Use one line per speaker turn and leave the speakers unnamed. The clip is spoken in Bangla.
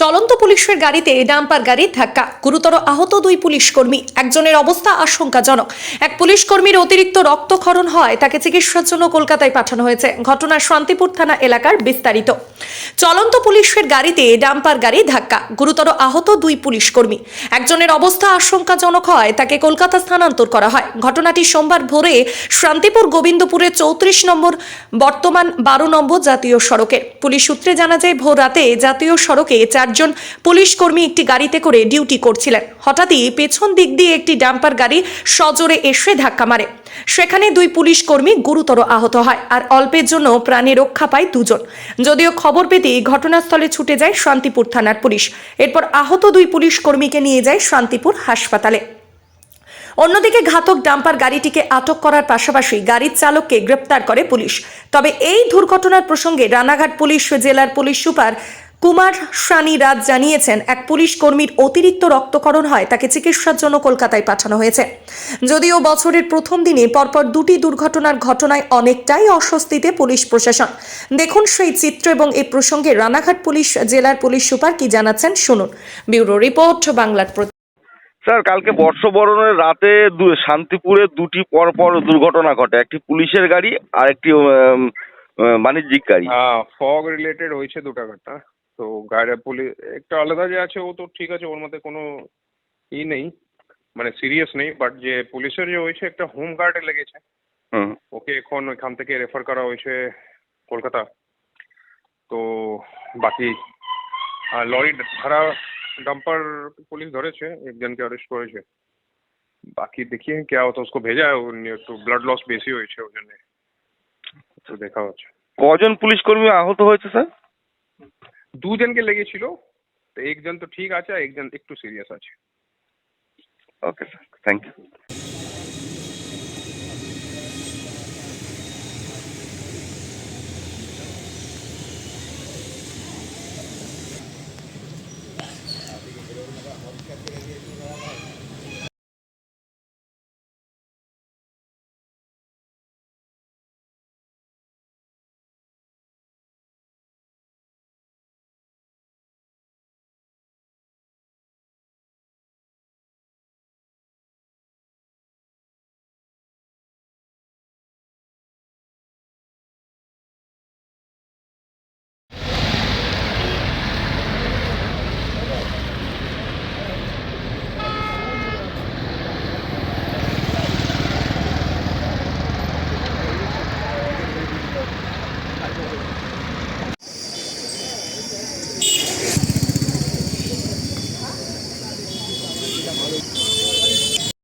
চলন্ত পুলিশের গাড়িতে ডাম্পার গাড়ির ধাক্কা। গুরুতর আহত দুই পুলিশ কর্মী। একজনের অবস্থা আশঙ্কাজনক। এক পুলিশ কর্মীর অতিরিক্ত রক্তক্ষরণ হয়, তাকে চিকিৎসার জন্য কলকাতায় পাঠানো হয়েছে। ঘটনা শান্তিপুর থানা এলাকার বিস্তারিত। চলন্ত পুলিশের গাড়িতে ডাম্পার গাড়ি ধাক্কা। গুরুতর আহত দুই পুলিশ কর্মী। একজনের অবস্থা আশঙ্কাজনক হয়, তাকে কলকাতা স্থানান্তর করা হয়। ঘটনাটি সোমবার ভোরে শান্তিপুর গোবিন্দপুরের চৌত্রিশ নম্বর, বর্তমান বারো নম্বর জাতীয় সড়কে। পুলিশ সূত্রে জানা যায়, ভোর রাতে জাতীয় সড়কে চারজন পুলিশ কর্মী একটি গাড়িতে করে ডিউটি করছিলেন। হঠাৎই পেছন দিক দিয়ে একটি ডাম্পার গাড়ি সজোরে এসে ধাক্কা মারে। সেখানে দুই পুলিশ কর্মী গুরুতর আহত হয় আর অল্পের জন্য প্রাণে রক্ষা পায় দুজন। যদিও খবর পেতেই ঘটনাস্থলে ছুটে যায় শান্তিপুর থানার পুলিশ। এরপর আহত দুই পুলিশ কর্মীকে নিয়ে যায় শান্তিপুর হাসপাতালে। অন্যদিকে ঘাতক ডাম্পার গাড়িটিকে আটক করার পাশাপাশি গাড়ির চালককে গ্রেপ্তার করে পুলিশ। তবে এই দুর্ঘটনার প্রসঙ্গে রানাঘাট পুলিশ, জেলার পুলিশ সুপার কুমার সানি রাজ জানিয়েছেন এক পুলিশ কর্মীর অতিরিক্ত রক্তকরণ হয় তাকে চিকিৎসার জন্য কলকাতায় পাঠানো হয়েছে। যদিও বছরের প্রথম দিনে পরপর দুটি দুর্ঘটনার ঘটনায় অনেকটাই অস্বস্তিতে পুলিশ প্রশাসন। দেখুন সেই চিত্র এবং এই প্রসঙ্গে রানাঘাট পুলিশ জেলার পুলিশ সুপার কি জানাচ্ছেন শুনুন। ব্যুরো রিপোর্ট বাংলার প্রতি
স্যার কালকে বর্ষবরণের রাতে শান্তিপুরে দুটি পরপর দুর্ঘটনা ঘটে। একটি পুলিশের গাড়ি আর একটি বাণিজ্যিক গাড়ি।
ফগ রিলেটেড হয়েছে দুটো ঘটনা। তো গাড়ি পুলিশ একটা আলাদা যে আছে ও তো ঠিক আছে ওর মধ্যে কোনো ই নেই মানে সিরিয়াস নেই বাট যে পুলিশের যে হয়েছে একটা হোম গার্ডে লেগেছে
হুম
ওকে এখন ওইখান থেকে রেফার করা হয়েছে কলকাতা তো বাকি আর লরি ভাড়া डंपर पुलिस ধরেছে একজনকে অ্যারেস্ট করেছে বাকি দেখিয়ে क्या होता है उसको भेजा है उन्हें, तो ब्लड लॉस বেশি হয়েছে ওই জন্য তো দেখা হচ্ছে
কজন পুলিশ কর্মী আহত হয়েছে স্যার
দুজনকে লেগেছিল। তো একজন তো ঠিক আছে আর একজন একটু সিরিয়াস আছে।
Okay sir thank you